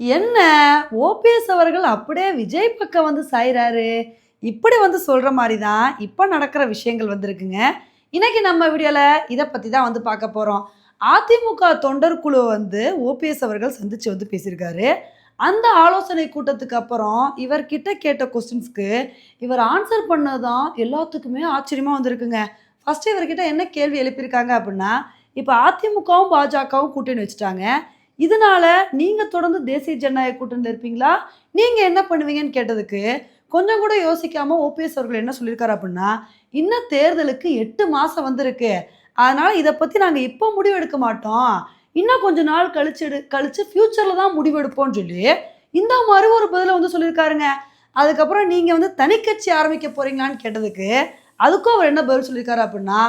என்ன? ஓபிஎஸ் அவர்கள் அப்படியே விஜய் பக்கம் வந்து சாயிறாரு. இப்படி வந்து சொல்கிற மாதிரி தான் இப்போ நடக்கிற விஷயங்கள் வந்திருக்குங்க. இன்றைக்கி நம்ம வீடியோவில் இதை பற்றி தான் வந்து பார்க்க போகிறோம் அதிமுக தொண்டர் குழு வந்து ஓபிஎஸ் அவர்கள் சந்தித்து வந்து பேசியிருக்காரு. அந்த ஆலோசனை கூட்டத்துக்கு அப்புறம் இவர்கிட்ட கேட்ட கொஸ்டின்ஸ்க்கு இவர் ஆன்சர் பண்ணதான் எல்லாத்துக்குமே ஆச்சரியமாக வந்திருக்குங்க. ஃபஸ்ட்டு இவர்கிட்ட என்ன கேள்வி எழுப்பியிருக்காங்க அப்படின்னா இப்போ அதிமுகவும் பாஜகவும் கூட்டணி வச்சுட்டாங்க. இதனால நீங்கள் தொடர்ந்து தேசிய ஜனநாயக கூட்டணியில் இருப்பீங்களா? நீங்கள் என்ன பண்ணுவீங்கன்னு கேட்டதுக்கு கொஞ்சம் கூட யோசிக்காமல் ஓபிஎஸ் அவர்கள் என்ன சொல்லியிருக்காரு அப்படின்னா இன்னும் தேர்தலுக்கு எட்டு மாதம் வந்திருக்கு. அதனால் இதை பற்றி நாங்கள் இப்போ முடிவு எடுக்க மாட்டோம். இன்னும் கொஞ்ச நாள் கழிச்சு எடு- கழிச்சு ஃப்யூச்சரில் தான் முடிவு எடுப்போம்னு சொல்லி இந்த மாதிரி ஒரு பதிலை வந்து சொல்லியிருக்காருங்க. அதுக்கப்புறம் நீங்கள் வந்து தனிக்கட்சி ஆரம்பிக்க போகிறீங்களான்னு கேட்டதுக்கு அதுக்கும் அவர் என்ன பதில் சொல்லியிருக்காரு அப்படின்னா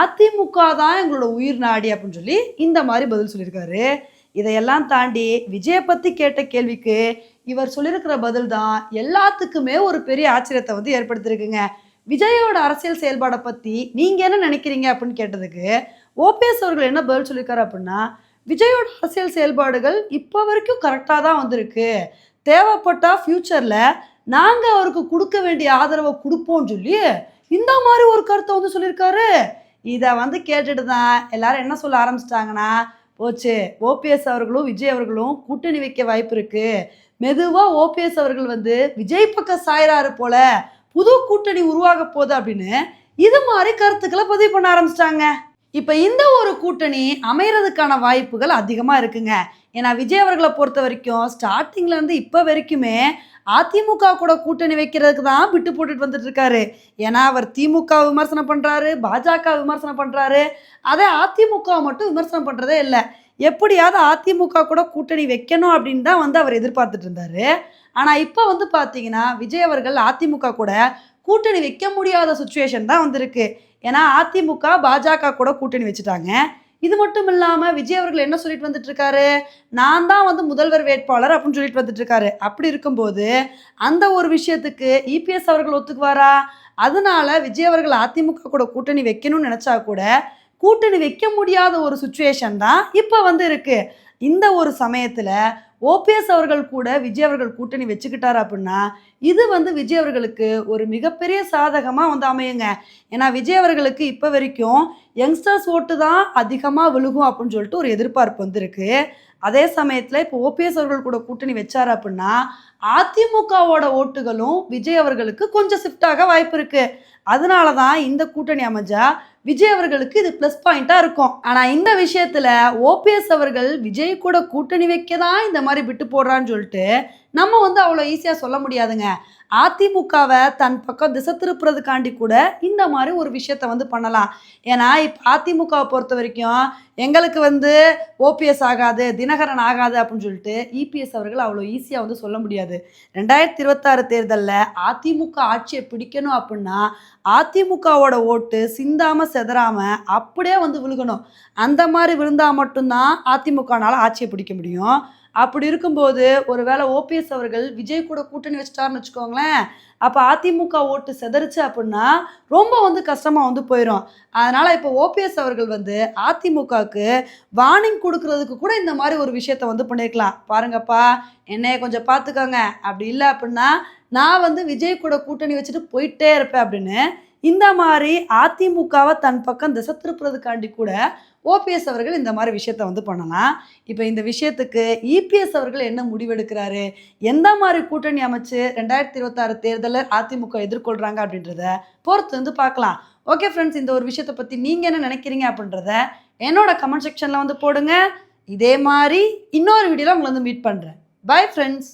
அதிமுக தான் எங்களோட உயிர் நாடி அப்படின்னு சொல்லி இந்த மாதிரி பதில் சொல்லியிருக்காரு. இதையெல்லாம் தாண்டி விஜயை பத்தி கேட்ட கேள்விக்கு இவர் சொல்லியிருக்கிற பதில் தான் எல்லாத்துக்குமே ஒரு பெரிய ஆச்சரியத்தை வந்து ஏற்படுத்தியிருக்குங்க விஜயோட அரசியல் செயல்பாடை பத்தி நீங்க என்ன நினைக்கிறீங்க அப்படின்னு கேட்டதுக்கு ஓபிஎஸ் அவர்கள் என்ன பதில் சொல்லியிருக்காரு அப்படின்னா விஜயோட அரசியல் செயல்பாடுகள் இப்போ வரைக்கும் கரெக்டாக தான் வந்திருக்கு. தேவைப்பட்டா ஃப்யூச்சரில் நாங்கள் அவருக்கு கொடுக்க வேண்டிய ஆதரவை கொடுப்போம்னு சொல்லி இந்த மாதிரி ஒரு கருத்தை வந்து சொல்லியிருக்காரு இதை வந்து கேட்டுட்டு தான் எல்லாரும் என்ன சொல்ல ஆரம்பிச்சிட்டாங்கன்னா போச்சு. ஓபிஎஸ் அவர்களும் விஜய் அவர்களும் கூட்டணி வைக்க வாய்ப்பு இருக்கு மெதுவாக ஓபிஎஸ் அவர்கள் வந்து விஜய் பக்கம் சாயறாரு போல புது கூட்டணி உருவாக போகுது அப்படின்னு இது மாதிரி கருத்துக்களை பதிவு பண்ண ஆரம்பிச்சிட்டாங்க. இப்போ இந்த ஒரு கூட்டணி அமைகிறதுக்கான வாய்ப்புகள் அதிகமாக இருக்குங்க. ஏன்னா விஜய் அவர்களை பொறுத்த வரைக்கும் ஸ்டார்டிங்லேருந்து இப்போ வரைக்குமே அதிமுக கூட கூட்டணி வைக்கிறதுக்கு தான் விட்டு போட்டுட்டு வந்துட்டு இருக்காரு. ஏன்னா அவர் திமுக விமர்சனம் பண்ணுறாரு பாஜக விமர்சனம் பண்ணுறாரு அதே அதிமுக மட்டும் விமர்சனம் பண்ணுறதே இல்லை. எப்படியாவது அதிமுக கூட கூட்டணி வைக்கணும் அப்படின்னு தான் வந்து அவர் எதிர்பார்த்துட்டு இருந்தார். ஆனால் இப்போ வந்து பார்த்தீங்கன்னா விஜய் அவர்கள் அதிமுக கூட கூட்டணி வைக்க முடியாத சுச்சுவேஷன் தான் வந்திருக்கு. ஏன்னா அதிமுக பாஜக கூட கூட்டணி வச்சுட்டாங்க. இது மட்டும் இல்லாமல் விஜய் அவர்கள் என்ன சொல்லிட்டு வந்துட்டு இருக்காரு நான் தான் வந்து முதல்வர் வேட்பாளர் அப்படின்னு சொல்லிட்டு வந்துட்டு இருக்காரு அப்படி இருக்கும்போது அந்த ஒரு விஷயத்துக்கு இபிஎஸ் அவர்கள் ஒத்துக்குவாரா? அதனால விஜய் அவர்கள் அதிமுக கூட கூட்டணி வைக்கணும்னு நினைச்சா கூட கூட்டணி வைக்க முடியாத ஒரு சுச்சுவேஷன் தான் இப்போ வந்து இருக்கு. இந்த ஒரு சமயத்தில் ஓபிஎஸ் அவர்கள் கூட விஜய் அவர்கள் கூட்டணி வச்சுக்கிட்டார் அப்படின்னா இது வந்து விஜய் அவர்களுக்கு ஒரு மிகப்பெரிய சாதகமாக வந்து அமையுங்க. ஏன்னா விஜய் அவர்களுக்கு இப்போ வரைக்கும் யங்ஸ்டர்ஸ் ஓட்டு தான் அதிகமாக விழுகும் அப்படின்னு சொல்லிட்டு ஒரு எதிர்பார்ப்பு வந்திருக்கு. அதே சமயத்தில் இப்போ ஓபிஎஸ் அவர்கள் கூட கூட்டணி வச்சார் அப்படின்னா அதிமுகவோட ஓட்டுகளும் விஜய் அவர்களுக்கு கொஞ்சம் ஷிஃப்டாக வாய்ப்பு இருக்குது அதனால தான் இந்த கூட்டணி அமைஞ்சா விஜய் அவர்களுக்கு இது ப்ளஸ் பாயிண்ட்டாக இருக்கும். ஆனால் இந்த விஷயத்தில் ஓபிஎஸ் அவர்கள் விஜய் கூட கூட்டணி வைக்க தான் இந்த மாதிரி விட்டு போடுறான்னு சொல்லிட்டு நம்ம வந்து அவ்வளோ ஈஸியாக சொல்ல முடியாதுங்க. அதிமுகவை தன் பக்கம் திசை திருப்புறதுக்காண்டி கூட இந்த மாதிரி ஒரு விஷயத்த வந்து பண்ணலாம். ஏன்னா இப்போ அதிமுகவை பொறுத்த வரைக்கும் எங்களுக்கு வந்து ஓபிஎஸ் ஆகாது தினகரன் ஆகாது அப்படின்னு சொல்லிட்டு இபிஎஸ் அவர்கள் அவ்வளோ ஈஸியாக வந்து சொல்ல முடியாது. ரெண்டாயிரத்தி இருபத்தாறு தேர்தலில் அதிமுக ஆட்சியை பிடிக்கணும் அப்படின்னா அதிமுகவோட ஓட்டு சிந்தாமல் செதறாமல் அப்படியே வந்து விழுகணும். அந்த மாதிரி விழுந்தால் மட்டும்தான் அதிமுகனால் ஆட்சியை பிடிக்க முடியும். அப்படி இருக்கும்போது ஒருவேளை ஓபிஎஸ் அவர்கள் விஜய் கூட கூட்டணி வச்சுட்டாருன்னு வச்சுக்கோங்களேன். அப்போ அதிமுக ஓட்டு செதறிச்சு அப்படின்னா ரொம்ப வந்து கஷ்டமாக வந்து போயிடும் அதனால் இப்போ ஓபிஎஸ் அவர்கள் வந்து அதிமுகவுக்கு வார்னிங் கொடுக்கறதுக்கு கூட இந்த மாதிரி ஒரு விஷயத்த வந்து பண்ணியிருக்கலாம் பாருங்கப்பா என்னைய கொஞ்சம் பார்த்துக்கோங்க அப்படி இல்லை அப்படின்னா நான் வந்து விஜய் கூட கூட்டணி வச்சுட்டு போயிட்டே இருப்பேன் அப்படின்னு இந்த மாதிரி அதிமுகவை தன் பக்கம் திசை திருப்புறதுக்காண்டி கூட ஓபிஎஸ் அவர்கள் இந்த மாதிரி விஷயத்த வந்து பண்ணலாம். இப்போ இந்த விஷயத்துக்கு இபிஎஸ் அவர்கள் என்ன முடிவெடுக்கிறாரு? எந்த மாதிரி கூட்டணி அமைச்சு ரெண்டாயிரத்தி இருபத்தாறு தேர்தலில் அதிமுக எதிர்கொள்கிறாங்க அப்படின்றத பொறுத்து வந்து பார்க்கலாம். ஓகே ஃப்ரெண்ட்ஸ் இந்த ஒரு விஷயத்தை பற்றி நீங்கள் என்ன நினைக்கிறீங்க அப்படின்றத என்னோட கமெண்ட் செக்ஷனில் வந்து போடுங்க. இதே மாதிரி இன்னொரு வீடியோவில் உங்களை வந்து மீட் பண்ணுறேன் பை ஃப்ரெண்ட்ஸ்